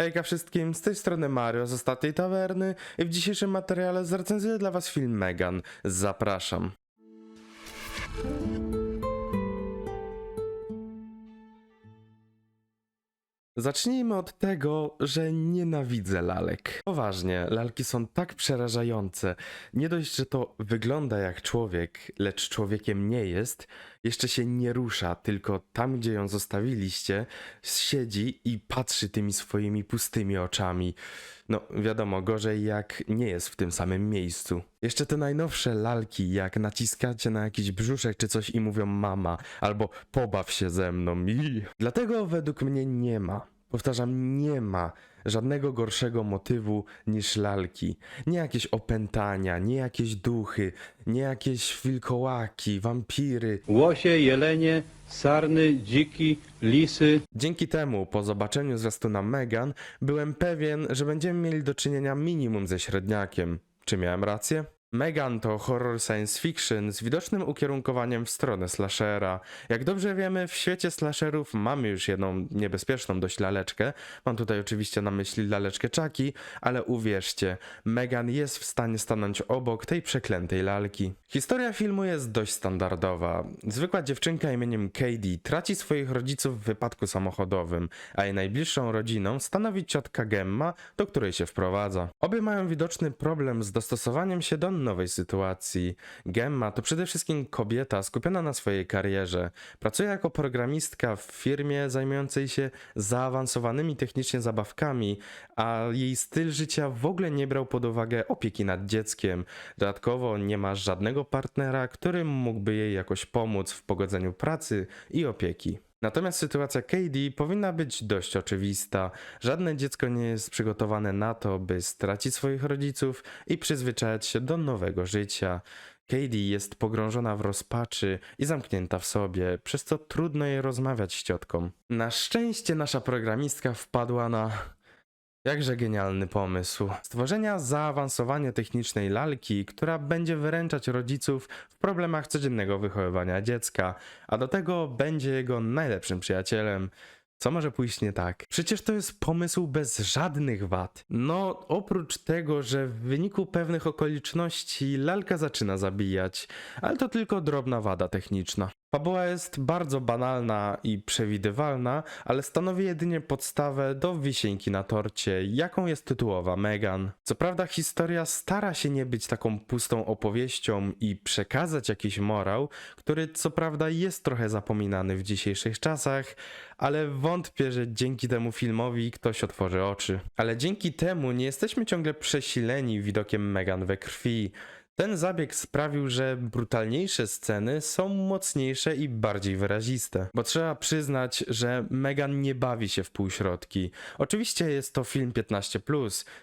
Hejka wszystkim, z tej strony Mario z Ostatniej Tawerny i w dzisiejszym materiale zrecenzuję dla was film Megan. Zapraszam. Zacznijmy od tego, że nienawidzę lalek. Poważnie, lalki są tak przerażające. Nie dość, że to wygląda jak człowiek, lecz człowiekiem nie jest, jeszcze się nie rusza, tylko tam, gdzie ją zostawiliście, siedzi i patrzy tymi swoimi pustymi oczami. No, wiadomo, gorzej jak nie jest w tym samym miejscu. Jeszcze te najnowsze lalki, jak naciskacie na jakiś brzuszek czy coś i mówią mama, albo pobaw się ze mną i... Dlatego według mnie nie ma, powtarzam, nie ma żadnego gorszego motywu niż lalki. Nie jakieś opętania, nie jakieś duchy, nie jakieś wilkołaki, wampiry, Łosie, jelenie, sarny, dziki, lisy, Dzięki temu, po zobaczeniu zwiastuna Megan, byłem pewien, że będziemy mieli do czynienia minimum ze średniakiem. Czy miałem rację? Megan to horror science fiction z widocznym ukierunkowaniem w stronę slashera. Jak dobrze wiemy, w świecie slasherów mamy już jedną niebezpieczną dość laleczkę. Mam tutaj oczywiście na myśli laleczkę Chucky, ale uwierzcie, Megan jest w stanie stanąć obok tej przeklętej lalki. Historia filmu jest dość standardowa. Zwykła dziewczynka imieniem Katie traci swoich rodziców w wypadku samochodowym, a jej najbliższą rodziną stanowi ciotka Gemma, do której się wprowadza. Obie mają widoczny problem z dostosowaniem się do nowej sytuacji. Gemma to przede wszystkim kobieta skupiona na swojej karierze. Pracuje jako programistka w firmie zajmującej się zaawansowanymi technicznie zabawkami, a jej styl życia w ogóle nie brał pod uwagę opieki nad dzieckiem. Dodatkowo nie ma żadnego partnera, który mógłby jej jakoś pomóc w pogodzeniu pracy i opieki. Natomiast sytuacja Katie powinna być dość oczywista. Żadne dziecko nie jest przygotowane na to, by stracić swoich rodziców i przyzwyczajać się do nowego życia. Katie jest pogrążona w rozpaczy i zamknięta w sobie, przez co trudno jej rozmawiać z ciotką. Na szczęście nasza programistka wpadła na Jakże genialny pomysł. Stworzenia zaawansowanie technicznej lalki, która będzie wyręczać rodziców w problemach codziennego wychowywania dziecka, a do tego będzie jego najlepszym przyjacielem. Co może pójść nie tak? Przecież to jest pomysł bez żadnych wad. No, oprócz tego, że w wyniku pewnych okoliczności lalka zaczyna zabijać, ale to tylko drobna wada techniczna. Fabuła jest bardzo banalna i przewidywalna, ale stanowi jedynie podstawę do wisienki na torcie, jaką jest tytułowa Megan. Co prawda historia stara się nie być taką pustą opowieścią i przekazać jakiś morał, który co prawda jest trochę zapominany w dzisiejszych czasach, ale wątpię, że dzięki temu filmowi ktoś otworzy oczy. Ale dzięki temu nie jesteśmy ciągle przesileni widokiem Megan we krwi. Ten zabieg sprawił, że brutalniejsze sceny są mocniejsze i bardziej wyraziste. Bo trzeba przyznać, że Megan nie bawi się w półśrodki. Oczywiście jest to film 15,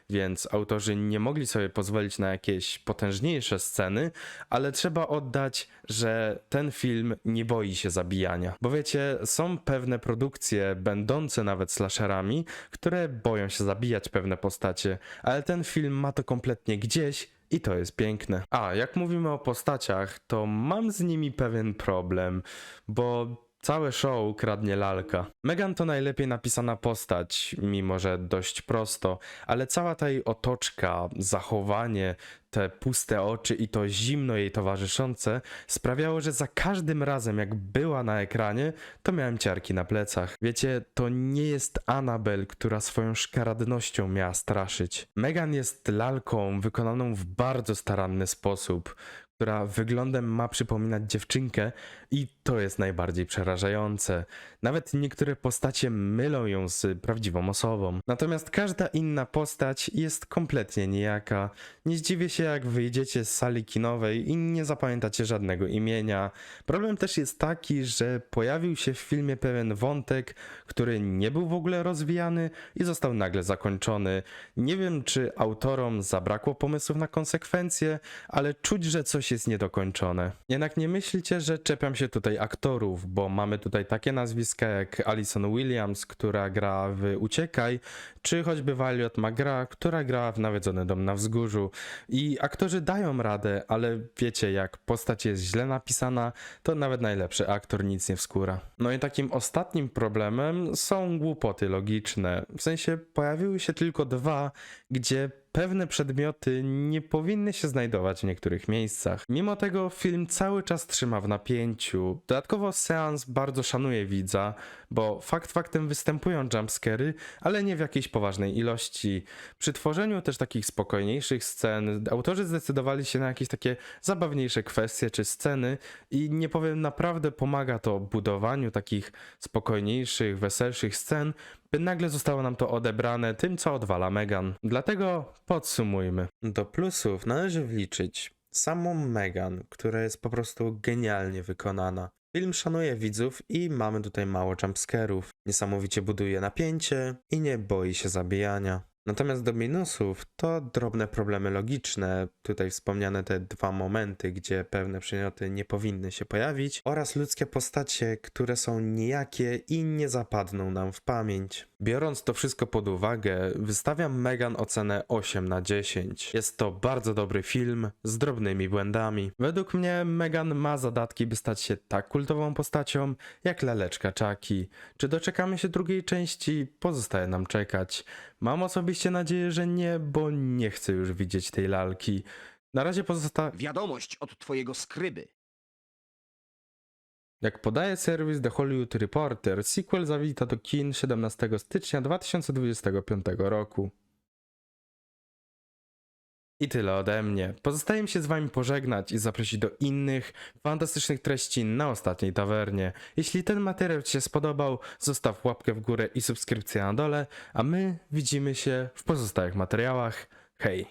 więc autorzy nie mogli sobie pozwolić na jakieś potężniejsze sceny, ale trzeba oddać, że ten film nie boi się zabijania. Bo wiecie, są pewne produkcje, będące nawet slasherami, które boją się zabijać pewne postacie, ale ten film ma to kompletnie gdzieś i to jest piękne. A, jak mówimy o postaciach, to mam z nimi pewien problem, bo całe show kradnie lalka. Megan to najlepiej napisana postać, mimo że dość prosto, ale cała ta jej otoczka, zachowanie, te puste oczy i to zimno jej towarzyszące sprawiało, że za każdym razem jak była na ekranie, to miałem ciarki na plecach. Wiecie, to nie jest Annabel, która swoją szkaradnością miała straszyć. Megan jest lalką wykonaną w bardzo staranny sposób, która wyglądem ma przypominać dziewczynkę i to jest najbardziej przerażające. Nawet niektóre postacie mylą ją z prawdziwą osobą. Natomiast każda inna postać jest kompletnie nijaka. Nie zdziwię się, jak wyjdziecie z sali kinowej i nie zapamiętacie żadnego imienia. Problem też jest taki, że pojawił się w filmie pewien wątek, który nie był w ogóle rozwijany i został nagle zakończony. Nie wiem, czy autorom zabrakło pomysłów na konsekwencje, ale czuć, że coś coś jest niedokończone. Jednak nie myślcie, że czepiam się tutaj aktorów, bo mamy tutaj takie nazwiska jak Alison Williams, która gra w Uciekaj, czy choćby Violet McGrath, która gra w Nawiedzony Dom na Wzgórzu. I aktorzy dają radę, ale wiecie, jak postać jest źle napisana, to nawet najlepszy aktor nic nie wskóra. No i takim ostatnim problemem są głupoty logiczne. W sensie pojawiły się tylko dwa, gdzie pewne przedmioty nie powinny się znajdować w niektórych miejscach. Mimo tego film cały czas trzyma w napięciu. Dodatkowo seans bardzo szanuje widza, bo fakt faktem występują jumpscary, ale nie w jakiejś poważnej ilości. Przy tworzeniu też takich spokojniejszych scen autorzy zdecydowali się na jakieś takie zabawniejsze kwestie czy sceny i nie powiem, naprawdę pomaga to budowaniu takich spokojniejszych, weselszych scen, nagle zostało nam to odebrane tym, co odwala Megan. Dlatego podsumujmy. Do plusów należy wliczyć samą Megan, która jest po prostu genialnie wykonana. Film szanuje widzów i mamy tutaj mało jumpscarów. Niesamowicie buduje napięcie i nie boi się zabijania. Natomiast do minusów to drobne problemy logiczne, tutaj wspomniane te dwa momenty, gdzie pewne przedmioty nie powinny się pojawić, oraz ludzkie postacie, które są nijakie i nie zapadną nam w pamięć. Biorąc to wszystko pod uwagę, wystawiam Megan ocenę 8 na 10. Jest to bardzo dobry film z drobnymi błędami. Według mnie Megan ma zadatki, by stać się tak kultową postacią jak laleczka Chucky. Czy doczekamy się drugiej części? Pozostaje nam czekać. Mam osobiście nadzieję, że nie, bo nie chcę już widzieć tej lalki. Na razie pozosta... Wiadomość od twojego skryby. Jak podaje serwis The Hollywood Reporter, sequel zawita do kin 17 stycznia 2025 roku. I tyle ode mnie. Pozostaje mi się z wami pożegnać i zaprosić do innych fantastycznych treści na ostatniej tawernie. Jeśli ten materiał ci się spodobał, zostaw łapkę w górę i subskrypcję na dole, a my widzimy się w pozostałych materiałach. Hej!